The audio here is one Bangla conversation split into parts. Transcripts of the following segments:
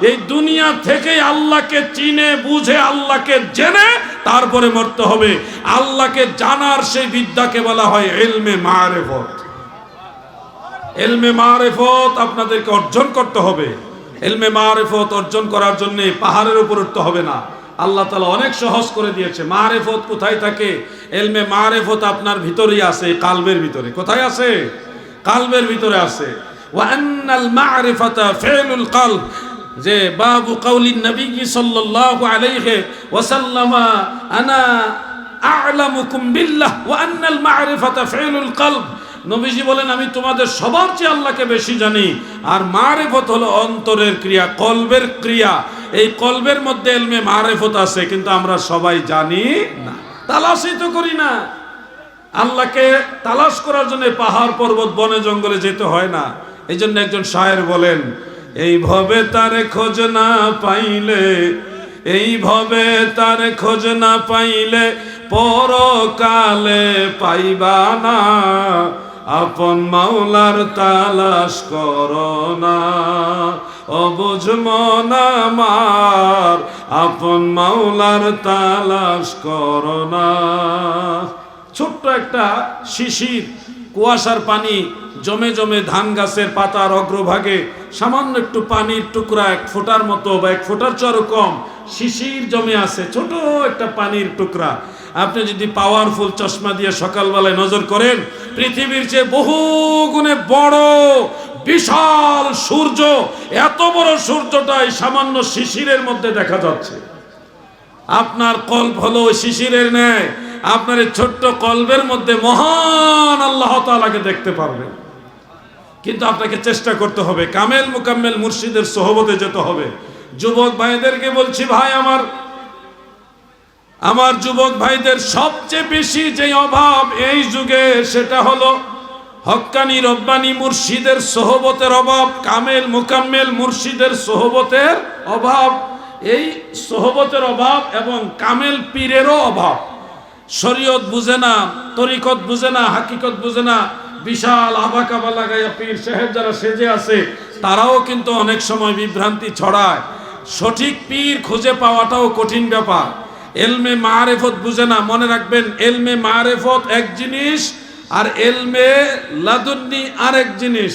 এই দুনিয়া থেকে আল্লাহকে চিনে, বুঝে, আল্লাহকে জেনে তারপরে মরতে হবে। আল্লাহকে জানার সেই বিদ্যাকে বলা হয় এলমে মারেফত। এলমে মারেফত আপনাদেরকে অর্জন করতে হবে। এলমে মারেফত অর্জন করার জন্য পাহাড়ের উপর উঠতে হবে না। আল্লাহ তালা অনেক সহজ করে দিয়েছে। মারেফত কোথায় থাকে? এলমে মারেফত আপনার ভিতরেই আছে, কালবের ভিতরে। কোথায় আছে? কালবের ভিতরে আছে। ওয়ান্নাল মারিফাতা ফিলুল কলব। যে বাবু কাউলিন নবী সাল্লাল্লাহু আলাইহি ওয়াসাল্লামা আনা আ'লামুকুম বিল্লাহ ওয়া আন্নাল মারিফাতা ফিলুল কলব। নবীজি বলেন, আমি তোমাদের সবার চেয়ে আল্লাহকে বেশি জানি। আর মারেফত হলো অন্তরের ক্রিয়া, কলবের ক্রিয়া। এই কলবের মধ্যে এলমে মারেফত আছে, কিন্তু আমরা সবাই জানি না। তালাশই তো করি না। আল্লাহকে তালাশ করার জন্য পাহাড় পর্বত, বনে, জঙ্গলে যেতে হয় না। এই জন্য একজন শায়ের বলেন এইভাবে তারে খোঁজ না পাইলে, এইভাবে তারে খোঁজ না পাইলে পরকালে পাইবা না। আপন মাওলার তালাশ করো না। অবুঝ মনামার আপন মাওলার তালাশ করো না। ছোট্ট একটা শিশির কুয়াশার পানি জমে জমে ধান গাছের পাতার অগ্রভাগে সামান্য একটু পানির টুকরা এক ফোঁটার মতো বা এক ফোঁটার চেয়ে কম শিশির জমে আছে, ছোট একটা পানির টুকরা। আপনি যদি পাওয়ারফুল চশমা দিয়ে সকালবেলায় নজর করেন, পৃথিবীর চেয়ে বহু গুণে বড়, বিশাল সূর্য, এত বড় সূর্যটাই সামান্য শিশিরের মধ্যে দেখা যাচ্ছে। আপনার কল্প হলো শিশিরের ন্যায়। আপনার এই ছোট্ট কল্পের মধ্যে মহান আল্লাহ তালাকে দেখতে পারবেন। কিন্তু আপনাকে চেষ্টা করতে হবে, কামেল মুকাম্মেল মুর্শিদের সহবতে যেতে হবে। যুবক ভাইদেরকে বলছি, ভাই, আমার আমার যুবক ভাইদের সবচেয়ে বেশি যে অভাব এই যুগে, সেটা হলো হক্কানি রব্বানি মুর্শিদের সোহবতের অভাব, কামেল মুকাম্মেল মুর্শিদের সোহবতের অভাব। এই সোহবতের অভাব এবং কামেল পীরেরও অভাব। শরীয়ত বুঝে না, তরিকত বুঝে না, হাকিকত বুঝে না, বিশাল আবাকাবা লাগাইয়া পীর সাহেব যারা সেজে আছে, তারাও কিন্তু অনেক সময় বিভ্রান্তি ছড়ায়। সঠিক পীর খুঁজে পাওয়াটাও কঠিন ব্যাপার। এলমে মারেফত বুঝে না, মনে রাখবেন, এলমে মারেফত এক জিনিস আর এলমে লাদুন্নি আরেক জিনিস।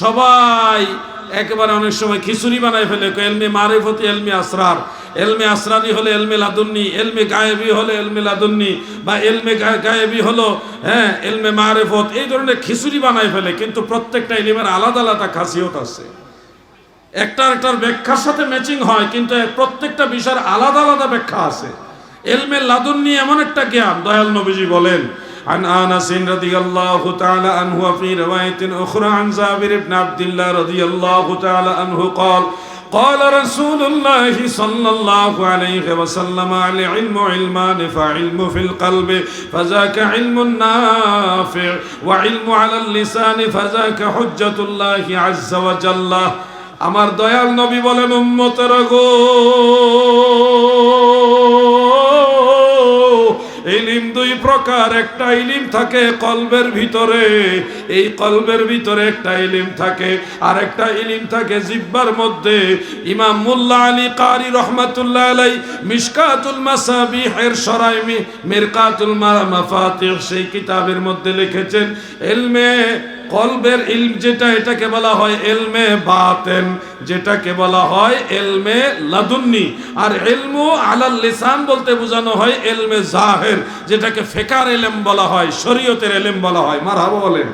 সবাই একেবারে অনেক সময় খিচুড়ি বানায় ফেলে এলমে মারেফতি, এলমে আসরার। এলমে আসরারি হলে এলমে লাদুন্নি, এলমে গায়েবি হলে এলমে লাদুন্নি, বা এলমে গায়েবি হলো হ্যাঁ এলমে মারেফত, এই ধরনের খিচুড়ি বানায় ফেলে, কিন্তু প্রত্যেকটা এলিমের আলাদা আলাদা খাসিয়ত আছে। একটার একটার ব্যাখ্যার সাথে ম্যাচিং হয়, কিন্তু প্রত্যেকটা বিষয়ের আলাদা আলাদা ব্যাখ্যা আছে। এলমে লাদুন্নি এমন একটা জ্ঞান, দয়াল নবীজি বলেন عن انس رضي الله تعالى عنه وفي روايه اخرى عن جابر بن عبد الله رضي الله تعالى عنه قال قال رسول الله صلى الله عليه وسلم العلم علمان فعلم في القلب فذاك علم نافع وعلم على اللسان فذاك حجة الله عز وجل আমার দয়াল নবী বলেন উম্মতের গো প্রকার একটা ইলিম থাকে কলবের ভিতরে। এই কলবের ভিতরে একটা ইলিম থাকে, আর একটা ইলিম থাকে জিব্বার মধ্যে। ইমাম মুল্লা আলী কারি রহমাতুল্লাহ আলাই মিশকাতুল মাসাবিহের সরাইমি মিরকাতুল মাফাতিহ সেই কিতাবের মধ্যে লিখেছেন এলমে কলবের ইলম যেটা, এটাকে বলা হয় এলমে বাতেন যেটাকে বলা হয় এলমে লাদুন্নি। আর এলমু আলাল লিসান বলতে বোঝানো হয় এলমে জাহের, যেটাকে ফেকার এলেম বলা হয়, শরীয়তের এলেম বলা হয়। মারহাবা বলেন।